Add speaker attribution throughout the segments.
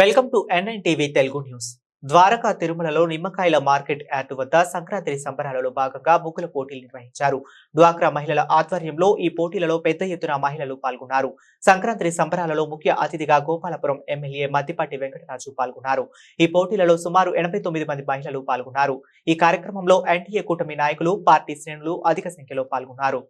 Speaker 1: Welcome to NN TV Telugu news. Dwaraka తిరుమలలో నిమ్మకాయల market yard వద్ద సంక్రాంతి సంబరాలలో భాగంగా ముగ్గుల పోటీలు నిర్వహించారు. డ్వాక్రా మహిళల ఆధ్వర్యంలో ఈ పోటీలలో పెద్ద ఎత్తున మహిళలు పాల్గొన్నారు. సంక్రాంతి సంబరాలలో ముఖ్య అతిథిగా గోపాలపురం ఎమ్మెల్యే మద్దిపాటి వెంకటరాజు పాల్గొన్నారు. ఈ పోటీలలో సుమారు ఎనభై తొమ్మిది మంది మహిళలు పాల్గొన్నారు. ఈ కార్యక్రమంలో ఎన్టీఏ కూటమి నాయకులు పార్టీ శ్రేణులు అధిక సంఖ్యలో పాల్గొన్నారు.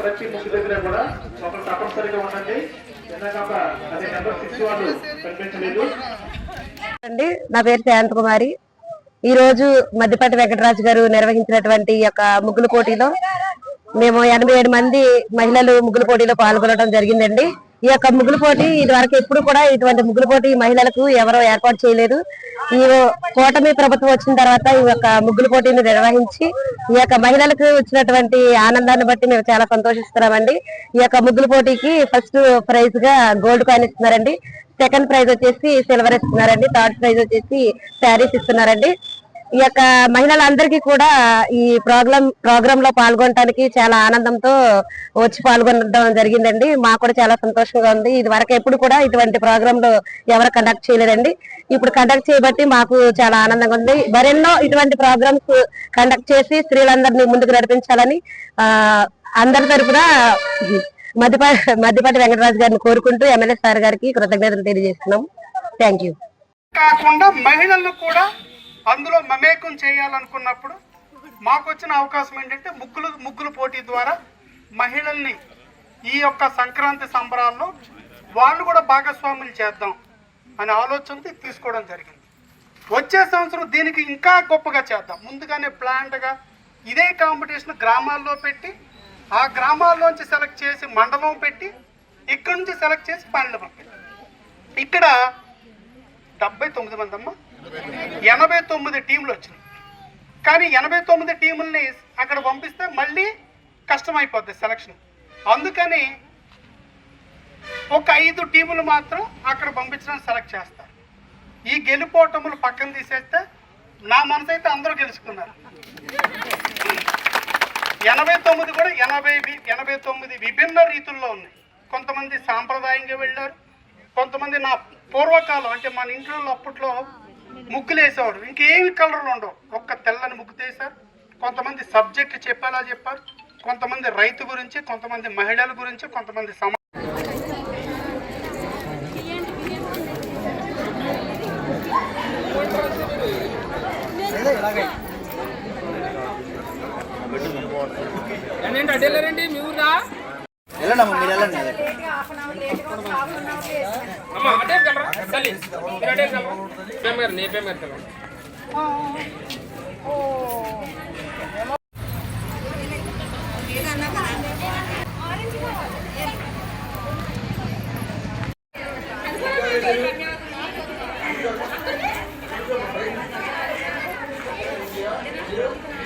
Speaker 2: ప్రతి ముగ్గు దగ్గర కూడా ఒకరు తప్పనిసరిగా ఉండండి
Speaker 3: అండి నా పేరు శాంతకుమారి ఈ రోజు మద్దిపాటి వెంకటరాజు గారు నిర్వహించినటువంటి యొక్క ముగ్గులు పోటీలో మేము ఎనభై ఏడు మంది మహిళలు ముగ్గులు పోటీలో పాల్గొనడం జరిగిందండి. ఈ యొక్క ముగ్గులు పోటీ ఇది వరకు ఎప్పుడు కూడా ఇటువంటి ముగ్గులు పోటీ మహిళలకు ఎవరో ఏర్పాటు చేయలేదు. ఈ కూటమి ప్రభుత్వం వచ్చిన తర్వాత ఈ యొక్క ముగ్గుల పోటీని నిర్వహించి ఈ యొక్క మహిళలకు వచ్చినటువంటి ఆనందాన్ని బట్టి మేము చాలా సంతోషిస్తున్నామండి. ఈ యొక్క ముగ్గుల పోటీకి ఫస్ట్ ప్రైజ్గా గోల్డ్ కాయిన్ ఇస్తున్నారండి. సెకండ్ ప్రైజ్ వచ్చేసి సిల్వర్ ఇస్తున్నారండి. థర్డ్ ప్రైజ్ వచ్చేసి శారీస్ ఇస్తున్నారండి. ఈ యొక్క మహిళలందరికీ కూడా ఈ ప్రోగ్రామ్ ప్రోగ్రామ్లో పాల్గొనడానికి చాలా ఆనందంతో వచ్చి పాల్గొనడం జరిగిందండి. మాకు కూడా చాలా సంతోషంగా ఉంది. ఇది వరకు ఎప్పుడు కూడా ఇటువంటి ప్రోగ్రామ్లో ఎవరు కండక్ట్ చేయలేదండి. ఇప్పుడు కండక్ట్ చేయబట్టి మాకు చాలా ఆనందంగా ఉంది. మరెన్నో ఇటువంటి ప్రోగ్రామ్స్ కండక్ట్ చేసి స్త్రీలందరినీ ముందుకు నడిపించాలని ఆ అందరి తరఫున మధ్యపాటి మధ్యపాటి వెంకటరాజు గారిని కోరుకుంటూ ఎమ్మెల్యే సార్ గారికి కృతజ్ఞతలు తెలియజేస్తున్నాం. థ్యాంక్ యూ
Speaker 2: కాకుండా మహిళలను కూడా అందులో మమేకం చేయాలనుకున్నప్పుడు మాకు వచ్చిన అవకాశం ఏంటంటే ముగ్గులు ముగ్గుల పోటీ ద్వారా మహిళల్ని ఈ యొక్క సంక్రాంతి సంబరాల్లో వాళ్ళు కూడా భాగస్వాములు చేద్దాం అనే ఆలోచనతో తీసుకోవడం జరిగింది. వచ్చే సంవత్సరం దీనికి ఇంకా గొప్పగా చేద్దాం. ముందుగానే ప్లాన్డ్గా ఇదే కాంపిటీషన్ గ్రామాల్లో పెట్టి ఆ గ్రామాల్లోంచి సెలెక్ట్ చేసి మండలం పెట్టి ఇక్కడి నుంచి సెలెక్ట్ చేసి పన్నెండు పంపించాం ఇక్కడ డెబ్బై తొమ్మిది మంది అమ్మ ఎనభై తొమ్మిది టీంలు వచ్చినాయి. కానీ ఎనభై తొమ్మిది టీముల్ని అక్కడ పంపిస్తే మళ్ళీ కష్టమైపోద్ది సెలక్షన్ అందుకని ఒక ఐదు టీములు మాత్రం అక్కడ పంపించడానికి సెలెక్ట్ చేస్తారు. ఈ గెలుపోటములు పక్కన తీసేస్తే నా మనసు అయితే అందరూ గెలుచుకున్నారు. ఎనభై తొమ్మిది కూడా ఎనభై ఎనభై తొమ్మిది విభిన్న రీతుల్లో ఉన్నాయి. కొంతమంది సాంప్రదాయంగా వెళ్ళారు. కొంతమంది నా పూర్వకాలం అంటే మన ఇంట్లో అప్పట్లో ముగ్గులు వేసేవాడు ఇంకేమి కలర్లు ఉండవు. ఒక్క తెల్లని ముగ్గు తీశారు. కొంతమంది సబ్జెక్ట్ చెప్పేలా చెప్పారు. కొంతమంది రైతు గురించి కొంతమంది మహిళల గురించి కొంతమంది సమ
Speaker 4: ఏంటంటే అడ్డెళ్ళారండి మీ ఊరా எல்லாம் நம்ம மீரெல்லாம் అమ్మ అటే కలరా తల్లి మీరు అటే కలరా పేమర్ నీ పేమర్ కలరా
Speaker 5: Thank you.